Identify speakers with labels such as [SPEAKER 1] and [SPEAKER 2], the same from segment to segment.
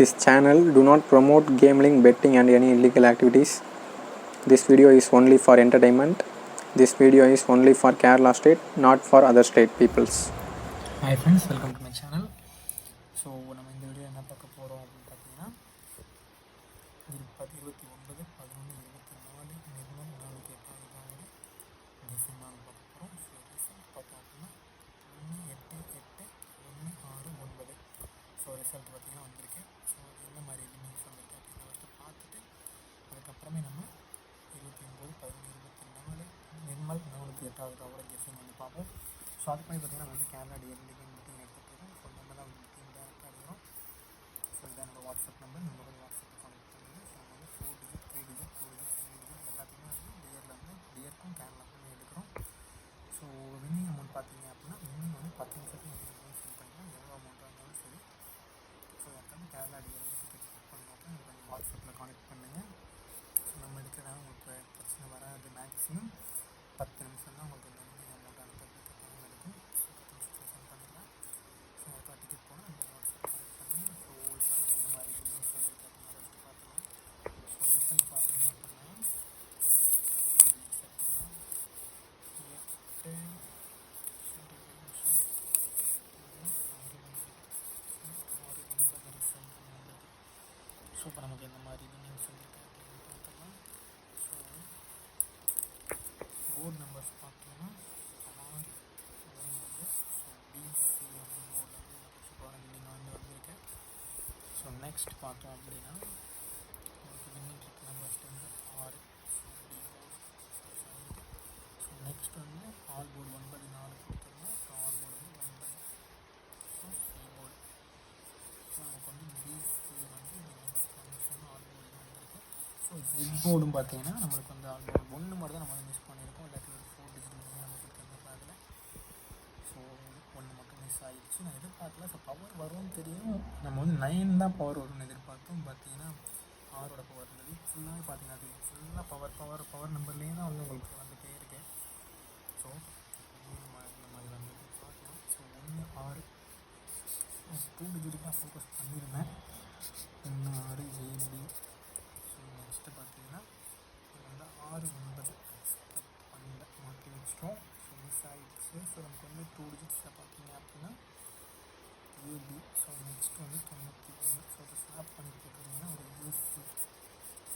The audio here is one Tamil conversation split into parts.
[SPEAKER 1] This channel do not promote gambling, betting and any illegal activities. This video is only for entertainment. This video is only for Kerala state, not for other state peoples.
[SPEAKER 2] Hi friends welcome to my channel so நம்ம இந்த வீடியோ என்ன பார்க்க போகிறோம் அப்படின்னு பார்த்தீங்கன்னா இது பத்து இருபத்தி ஒன்பது பதினொன்று இருபத்தி நாலு நிர்மல் நாளைக்கு எட்டாவது டிசம்பர் பார்க்க போகிறோம் ஸோ ரிசல்ட் பார்த்தோம் அப்படின்னா ஒன்று எட்டு எட்டு Result பார்த்தீங்கன்னா வந்திருக்கு. ஸோ அது எந்த மாதிரி எலிமெண்ட்ஸ் வந்திருக்கு அப்படின்னு ஃபஸ்ட்டு பார்த்துட்டு அதுக்கப்புறமே நம்ம இருபத்தி ஒம்பது பதினொன்று இருபத்தி நாலு நிர்மல் நூலுக்கு எட்டாவது ரவுட கெஸிங் வந்து பார்ப்போம். ஸோ அதுக்கு மாதிரி பார்த்தீங்கன்னா நம்ம வந்து கேரளா டிஎல் மீட்டிங் மீட்டிங் எடுத்துகிட்டு ஸோ நம்ம தான் வந்து மீட்டிங் டேரக்டாக எடுக்கிறோம் ஸோ இதான் என்னோடய வாட்ஸ்அப் நம்பர் நம்மளோட வாட்ஸ்அப் வாட்ஸ்அப்பில் கான்டெக்ட் பண்ணுங்கள் ஸோ நம்ம வந்து four digit three digit two digit three digit எல்லாத்தையுமே வந்து டியரில் வந்து டியருக்கும் கேரளாக்கும் எடுக்கிறோம் ஸோ வின்னிங் அமௌண்ட் பார்த்தீங்க அப்படின்னா வின்னிங் வந்து பத்து நிமிஷத்துக்கு நீங்கள் சென்ட் பண்ணலாம் எவ்வளோ அமௌண்ட்டாக இருந்தாலும் சரி ஸோ யாருக்காவது கேரளா டிஎல் டிக்கெட் புக் பண்ணாலும் எனக்கு கொஞ்சம் வாட்ஸ்அப்பில் கான்டெக்ட் பண்ணுங்கள் ஸோ நம்ம எடுக்கிறதா உங்களுக்கு பிரச்சனை வராது மேக்ஸிமம் பத்து நிமிஷம் தான் உங்களுக்கு இந்த வின்னிங் அமௌண்ட் அனுப்புறதுக்கு டைம் எடுக்கும் ஸோ பத்து நிமிஷத்தில் சென்ட் பண்ணிடலாம் ஸோ யாருக்கா டிக்கெட் போனால் நம்ம வாட்ஸ்அப் கான்டெக்ட் பண்ணுங்கள் ஸோ சேனல் எந்த மாதிரி நியூஸ் வந்துருக்கு அப்படின்னு ஃபஸ்ட்டு பார்த்துக்கலாம் ஸோ ரிசல்ட் பார்த்தீங்க அப்படின்னா எடுத்துக்கலாம் எட்டு ஸோ இப்போ நமக்கு எந்த மாதிரி வின்னிங்ஸ் வந்துருக்கு அப்படின்னு ஸோ போர்டு நம்பர்ஸ் பார்த்தோம்னா ஆறு ஸோ பிசி அப்படின்னு போர்டில் வந்து எனக்கு சூப்பரான மீனிங் வந்து வந்திருக்கு ஸோ நெக்ஸ்ட் பார்த்தோம் அப்படின்னா நமக்கு வின்னிங் ட்ரிக் நம்பர்ஸ் வந்து ஆறு ஸோ ஸோ நெக்ஸ்ட் வந்து ஆல் போர்டு ஒன்பது நாலு கொடுத்துருந்தோம் ஸோ ஆல் போர்டு வந்து ஒன்பது ஸோ சி போர்டு ஸோ நமக்கு வந்து பிசி வந்து இந்த நெக்ஸ்ட் ஃபங்க்ஷன் ஆல் போர்டு வந்திருக்கு ஸோ பார்த்தீங்கன்னா நம்மளுக்கு வந்து ஒன்று மட்டும் தான் நம்ம வந்து மிஸ் பண்ணியிருக்கோம். இல்லாட்டி ஒரு ஃபோர் டிஜிட் வந்து நம்ம கொடுத்துருந்தோம் அதில் ஸோ ஒன்று மட்டும் மிஸ் ஆகிடுச்சு நான் எதிர்பார்க்கல. ஸோ பவர் வரும்னு தெரியும். நம்ம வந்து நைன் தான் பவர் வரும்னு எதிர்பார்த்தோம். பார்த்தீங்கன்னா ஆரோட பவர் இருந்தது ஃபுல்லாகவே பார்த்தீங்கன்னா அது ஃபுல்லாக பவர் பவர் பவர் நம்பர்லேயே தான் வந்து உங்களுக்கு வந்துகிட்டே இருக்கு. ஸோ நம்ம இந்த மாதிரி வந்து பார்க்கலாம். ஸோ ஒன்று ஆறு. டூ டிஜிட்டுக்கு தான் ஃபோக்கஸ் பண்ணியிருந்தேன் ஒன்று ஆறு ஏபி ஸோ நெக்ஸ்ட்டு பார்த்தீங்கன்னா இது வந்து ஆறு ஒன்பது எக்ஸ்பெக்ட் பண்ணல மாற்றி வச்சிட்டோம் ஸோ மிஸ் ஆகிடுச்சு ஸோ நமக்கு வந்து டூ டிஜிட்ஸில் பார்த்தீங்க அப்படின்னா ஏபி ஸோ நெக்ஸ்ட் வந்து தொண்ணூற்றி ஒன்று ஸோ அதை ஸ்வாப் பண்ணி போட்டிருந்தீங்கன்னா ஒரு யூஸ்ஃபுல்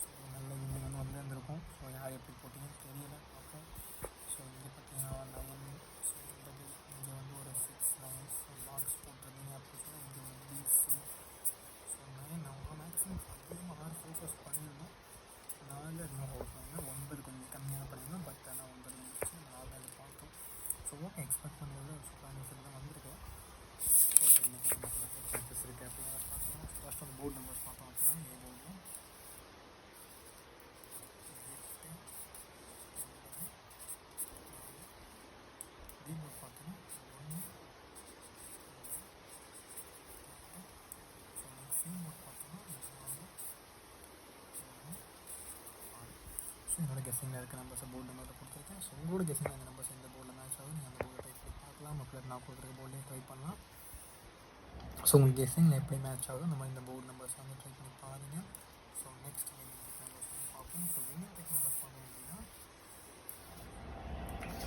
[SPEAKER 2] ஸோ நல்ல இமெயில் வந்து வந்திருந்திருக்கும் ஸோ யார் எப்படி போட்டிங்கன்னு தெரியல. பார்ப்போம் ஸோ இங்கே பார்த்தீங்கன்னா நயன் ஸோ இங்கே வந்து ஒரு சிக்ஸ் நைன் ஸோ லாக்ஸ் போட்டிருந்தீங்க அப்படின்னா இங்கே ஒரு பிசி ஸோ நைன் நம்ம மேக்ஸிமம் அதிகமாக ஆறு ஃபோக்கஸ் பண்ணியிருந்தோம் நாலு அதிகமாக ஃபோக்கஸ் பண்ணியிருந்தோம் ஒன்பது கொஞ்சம் கம்மியாக பண்ணியிருந்தோம் பட் ஆனால் ஒன்பது முடிச்சு நாலு அது பார்த்தோம் ஸோ ஓகே எக்ஸ்பெக்ட் பண்ணதை ஒரு சூப்பரான ரிசல்ட் தான் வந்திருக்கு ஸோ இன்னைக்கு நமக்கு சான்சஸ் இருக்குது அப்படின்னு பார்க்கலாம் ஃபர்ஸ்ட் அந்த போர்டு நம்பர்ஸ் பார்த்தோம் அப்படின்னா ஏ போர்டு எட்டு ஒன்பது நாலு பி போர்டு பார்த்தோன்னா ஒன்று ஸோ சி போர்டு பார்த்தோன்னா நாலு ஒன்று ஆறு ஸோ என்னோட கெஸிங்கில் இருக்க நம்பர்ஸை போர்டு நம்பரில் கொடுத்துருக்கேன் ஸோ உங்களோட கெஸிங் அந்த நம்பர்ஸ் எந்த போர்டில் மேட்ச் ஆகும் நீங்கள் அந்த போர்டை ட்ரை பண்ணி பார்க்கலாம் மக்கள் நான் கொடுத்துருக்க போர்ட்லேயே ட்ரை பண்ணலாம் ஸோ உங்களுக்கு கெஸிங்கில் எப்படி மேட்ச் ஆகும் நம்ம இந்த போர்டு நம்பர்ஸ் வந்து ட்ரை பண்ணி பாருங்கள் so next winning tech numbers வந்து பார்ப்போம் ஸோ வின்னிங் டெக் நம்பர்ஸ் பார்த்தோம் அப்படின்னா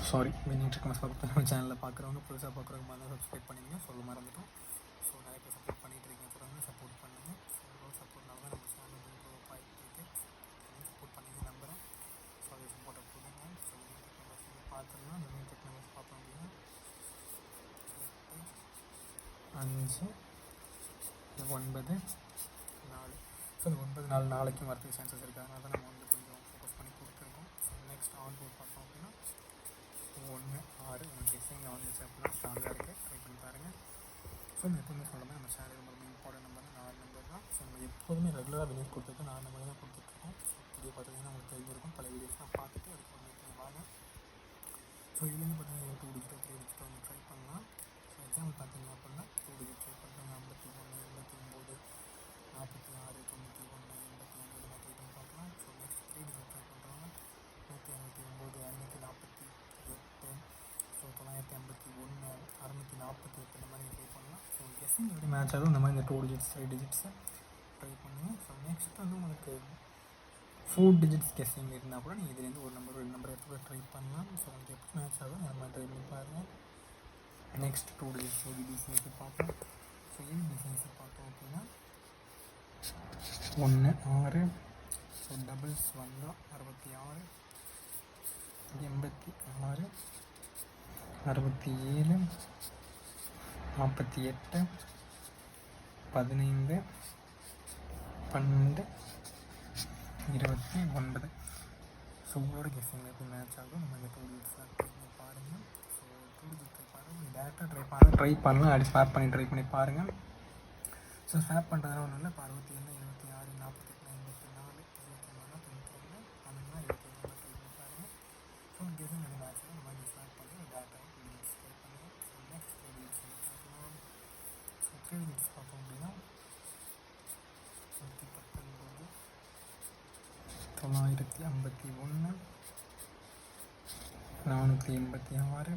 [SPEAKER 2] சாரி வின்னிங் டெக் நம்பர்ஸ் பார்த்து நம்ம சேனலில் பார்க்குறவங்க புதுசாக பார்க்குறவங்க மாதிரி சப்ஸ்கிரைப் பண்ணிடுங்க. சொல்ல மறந்துட்டோம். ஸோ நிறைய பேர் சப்போர்ட் பண்ணிகிட்டு இருக்கீங்க தொடர்ந்து சப்போர்ட் பண்ணுங்கள் ஸோ சப்போர்ட்னால தான் நம்ம சேனல் வந்து இம்ப்ரூவ் ஆகிட்டு சப்போர்ட் பண்ணி நம்புகிறேன் ஸோ அதை சப்போர்ட்டை கொடுங்க. ஸோ வின்னிங் டெக் நம்பர்ஸ் வந்து பார்த்துடலாம் பார்த்தோம் அப்படின்னா எட்டு அஞ்சு ஒன்பது நாலு. ஸோ இந்த ஒன்பது நாலு நாளைக்கும் வரதுக்கு சான்சஸ் இருக்குது அதனால தான் நம்ம வந்து கொஞ்சம் ஃபோக்கஸ் பண்ணி கொடுத்துருக்கோம். ஸோ நெக்ஸ்ட் ஆன் போர்ட் பார்த்தோம் ஒன்று ஆறு உங்களுக்கு டிசைனில் வந்துச்சு அப்படின்னா ஸ்ட்ராங்காக இருக்குது ட்ரை பண்ணி பாருங்கள் ஸோ நம்ம எப்போதுமே சொல்லுங்கள் நம்ம சேலரி ரொம்ப இம்பார்ட்டன்ட் நம்பர் நாலு நம்பர் தான் ஸோ நம்ம எப்போதுமே ரெகுலராக வெளியே கொடுத்துருக்கோம் நாலு நம்பர் தான் கொடுத்துட்ருக்கோம் வீடியோ பார்த்தீங்கன்னா உங்களுக்கு தெரிஞ்சிருக்கும் பல வீடியோஸ்லாம் பார்த்துட்டு அதுக்கு வந்து வாங்க ஸோ இதுலேருந்து பார்த்தீங்கன்னா டூ டிஜிட்டோ த்ரீ டிஜிட்டோ வந்து ட்ரை பண்ணலாம் ஸோ எக்ஸாம்பிள் பார்த்தீங்க அப்படின்னா டூ டிஜிட் ட்ரை பண்ணுறாங்க ஐம்பத்தி ஒன்று எண்பத்தி ஒம்பது நாற்பத்தி ஆறு தொண்ணூற்றி ஒன்று எண்பத்தி அஞ்சு இந்த மாதிரி ட்ரை பண்ணி பார்க்கலாம் so next three digit try பண்ணுறாங்க நூற்றி அறுபத்தி ஒம்பது ஐநூற்றி நாற்பத்தி எட்டு ஸோ தொள்ளாயிரத்தி ஐம்பத்தி ஒன்று அறநூற்றி நாற்பத்தி எட்டு இந்த மாதிரி ட்ரை பண்ணலாம் ஸோ கெஸிங் எப்படி மேட்ச் ஆகும் இந்த மாதிரி இந்த two digits three so next வந்து உங்களுக்கு ஃபோர் டிஜிட்ஸ் கெஸ்ஸிங் இருந்தால் கூட நீங்கள் இதுலேருந்து ஒரு நம்பர் ரெண்டு நம்பர் எடுத்து ட்ரை பண்ணலாம். ஸோ உங்களுக்கு எப்படி மேட்ச் ஆகும் அந்த மாதிரி ட்ரை பண்ணி பாருங்கள் நெக்ஸ்ட் டூ டிஜிட்ஸ் ஏபிசிஎஸ்சி பார்ப்போம். ஸோ டிசைன்ஸை பார்த்தோம் அப்படின்னா ஒன்று ஆறு ஸோ டபுள்ஸ் வந்தால் அறுபத்தி ஆறு எண்பத்தி ஆறு அறுபத்தி ஏழு நாற்பத்தி எட்டு பதினைந்து பன்னெண்டு இருபத்தி ஒன்பது. ஸோ உங்களோட கெஸ்டிங் எப்படி மேட்ச் ஆகும்? நம்ம இந்த டூ பாருங்கள் ஸோ டூ ட்ரை பாருங்கள் டேரெக்டாக ட்ரை பண்ணலாம் ட்ரை பண்ணலாம். அப்படி ஸ்வாப் பண்ணி ட்ரை பண்ணி பாருங்கள் ஸோ ஸ்வாப் பண்ணுறதுனால ஒன்றும் இல்லை. இப்போ அறுபத்தி ஏழு இருபத்தி ஆறு நாற்பத்தெட்டு ஐம்பத்தி நாலு இருபத்தி நாலு தொண்ணூற்றி ரெண்டு பன்னெண்டு இருபத்தி ஒன்று ட்ரை பண்ணி பாருங்கள் ஸோ கெஸ்ஸிங் அந்த மேட்ச் இந்த மாதிரி ஸ்வாப் பண்ணி டேரெக்டாக டூ டேட்ஸ் ட்ரை பண்ணுங்கள் ஸோ நெக்ஸ்ட் த்ரீ டேட்ஸ் பார்க்கலாம் ஸோ த்ரீ பார்த்தோம் அப்படின்னா நூற்றி பத்தொன்பது தொள்ளாயிரத்தி ஐம்பத்தி ஒன்று நானூற்றி எண்பத்தி ஆறு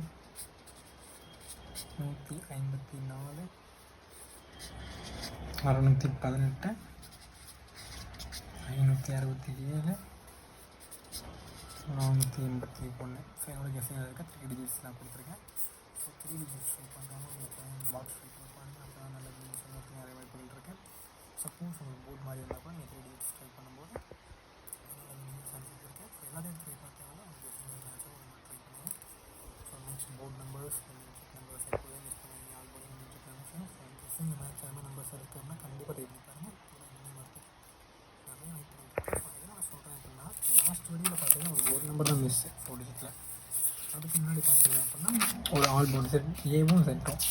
[SPEAKER 2] நூற்றி ஐம்பத்தி நாலு அறநூற்றி பதினெட்டு ஐநூற்றி அறுபத்தி ஏழு நானூற்றி எண்பத்தி ஒன்று சரி என்னோட கெஸிங் இருக்க த்ரீ டிஜிட்ஸ் நான் கொடுத்துருக்கேன் ஸோ த்ரீ டிஜிட்ஸ் பண்ணுறாங்க உங்களுக்கு பாக்ஸ் ஷோ பண்ணுறாங்க அப்போ நல்ல கேம்ஸ் எல்லாத்துக்கும் நிறைய வாய்ப்புகள் இருக்குது சப்போஸ் உங்களுக்கு போர்ட் மாதிரி இருந்தால் கூட நீங்கள் த்ரீ டிஜிட்ஸ் ட்ரை பண்ணும்போது சான்சஸ் இருக்குது ஸோ எல்லாத்தையும் ட்ரை பார்த்தீங்கன்னா உங்களுக்கு கெஸிங் மேட்சும் ட்ரை பண்ணுவோம் so next board numbers check numbers எப்போதும் மிஸ் பண்ணுவீங்க all boarding music connection so இந்த மேட்ச் ஆன நம்பர்ஸ் இருக்குன்னா கண்டிப்பாக ட்ரை பண்ணி பாருங்கள் நிறைய வாய்ப்புகள் நான் சொல்கிறேன் அப்படின்னா லாஸ்ட் வீடியோவில் பார்த்தீங்கன்னா ஒரு ஒரு நம்பர் தான் மிஸ் ஃபோர் டிஜிட்டில் அதுக்கு முன்னாடி பார்த்தீங்க அப்படின்னா ஒரு ஆல் போர்டு செட் ஏவும் செட்டும்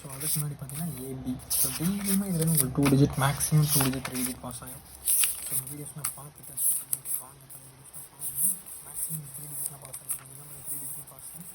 [SPEAKER 2] ஸோ அதுக்கு முன்னாடி பார்த்தீங்கன்னா ஏபி ஸோ டெய்லியுமே இதில் உங்களுக்கு two digit maximum two digit three digit pass ஆகும். ஸோ இந்த வீடியோஸ் நான் வாங்க பாருங்கள் மேக்ஸிமம் த்ரீ டிஜிட்லாம் பாஸ் ஆகும் த்ரீ டிஜிட்லாம் பாஸ் ஆகும்.